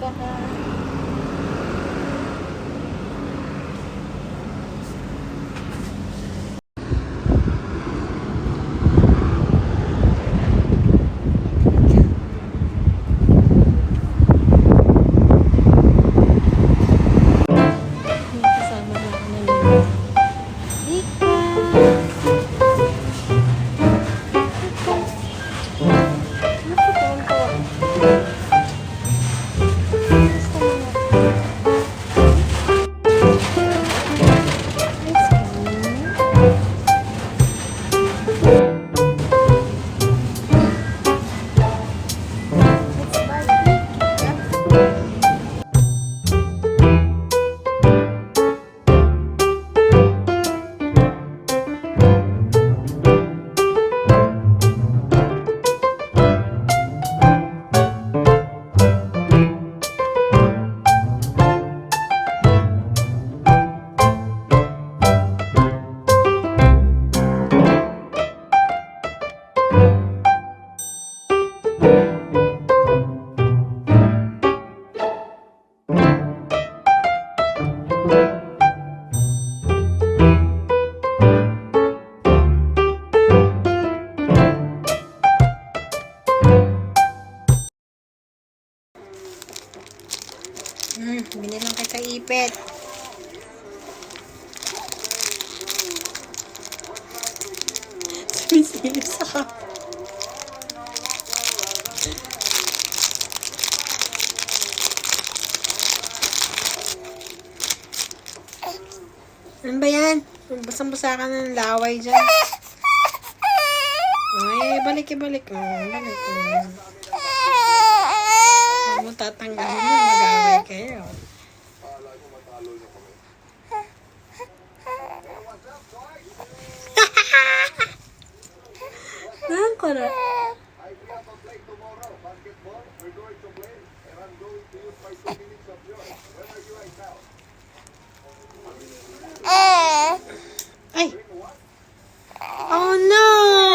ka ha. Ipit. Sumisilip sa ka. Ano ba yan? Basang-basa ka ng laway dyan. Ay, balik, balik. Oh, balik. Oh. Huwag mo tatanggalin na, mag-away kayo. Nang ko na. Ay! Oh no!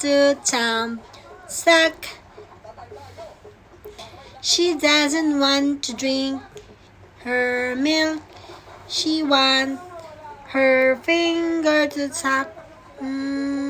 To jump, suck. She doesn't want to drink her milk. She wants her finger to suck. Mm.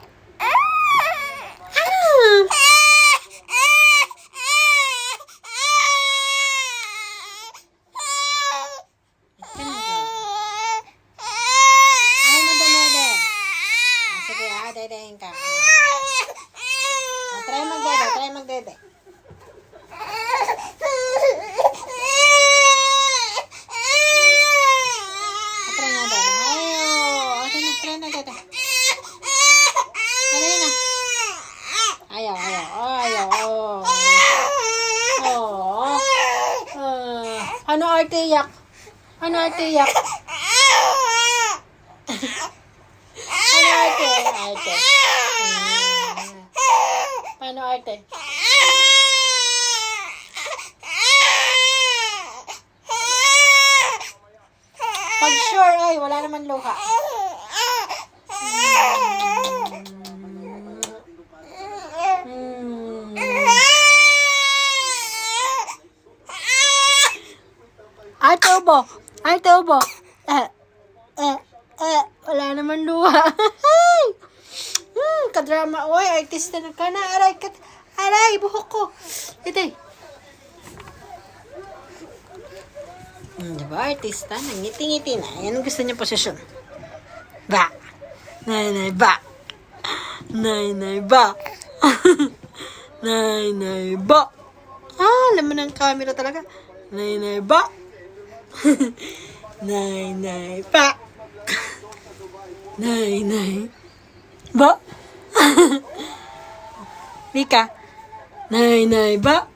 Ah! Ay, madamede. Ah, sige, ah, dedehin ka. Ah, try magdede, try magdede. Ah, try nga, dede. Ay, oh. Okay na, try na, dede. Ano yun, ah? Ayaw, ayaw. Oh, ayaw, oh. Oh. Ah. Ano arte yak? Ano arte yak? Ano? Arte. Hmm. Paano arte? Pag sure ay, wala naman luha. Hmm. Ate ubo. Ate ubo. Eh, eh, eh, wala naman luha. Hmm, ka-drama. Oy, artista na ka na. Aray, kat aray, buhok ko. Ito eh. Hmm, diba, artista? Nangiti-ngiti na. Yan ang gusto niya posisyon. Ba. Nay, nay, ba. Nay, nay, ba. nay, nay, ba. Ah, alam mo ng camera talaga. Nay, nay, ba. nay, nay, ba. nay, nay, ba. Mika. Nay, nay, ba.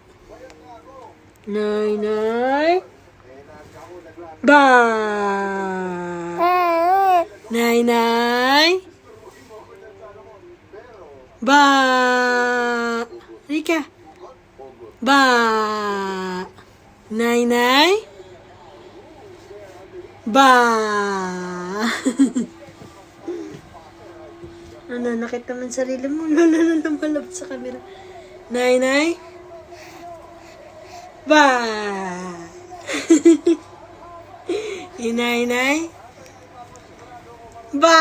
Nay, nay, ba. Nay, nay, ba. Mika. Ba. Nay, nay, ba. ano, nakita mo sarili mo. Lalo na lumalabas sa camera. Nay, nay. Ba. Inay, nay. Ba.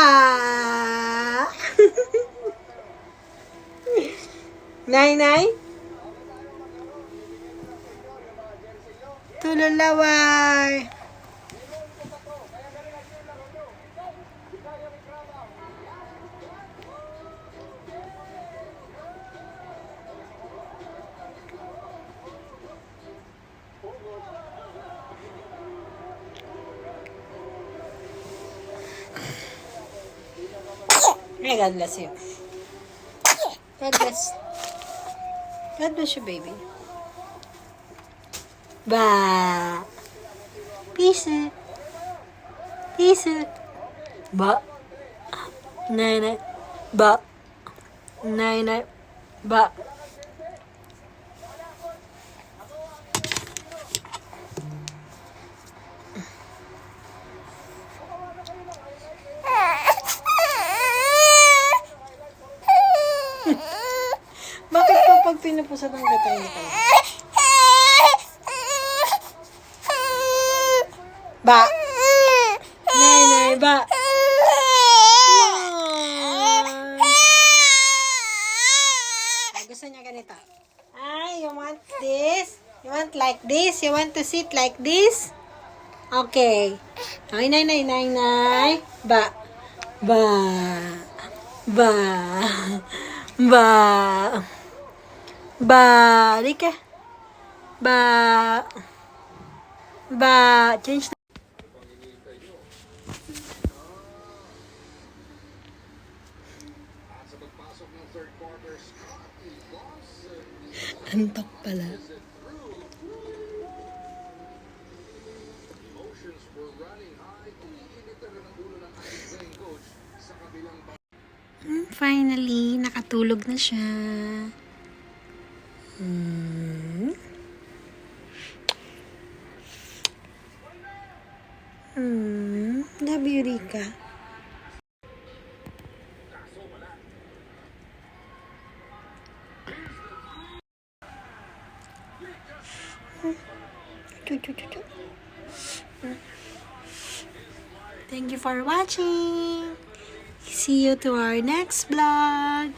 nay, nay. Tululaway. May God bless you. God bless. God bless you, baby. Ba. Peace. Peace. Ba. Nay. Ba. Nay. Ba. Po pag pinupusan ng gatay nito? Ba. Nay, nay, ba. Ay, gusto niya ganito. Ay, you want this? You want like this? You want to sit like this? Okay. Ay, nay, nay, nay, nay. Ba. Ba. Ba. Ba. Ba. Rika. Ba. Ba. Change na. Antok pala. Hmm, Finally, nakatulog na siya. Hmm. Hmm. Love you. Thank you for watching. See you to our next vlog.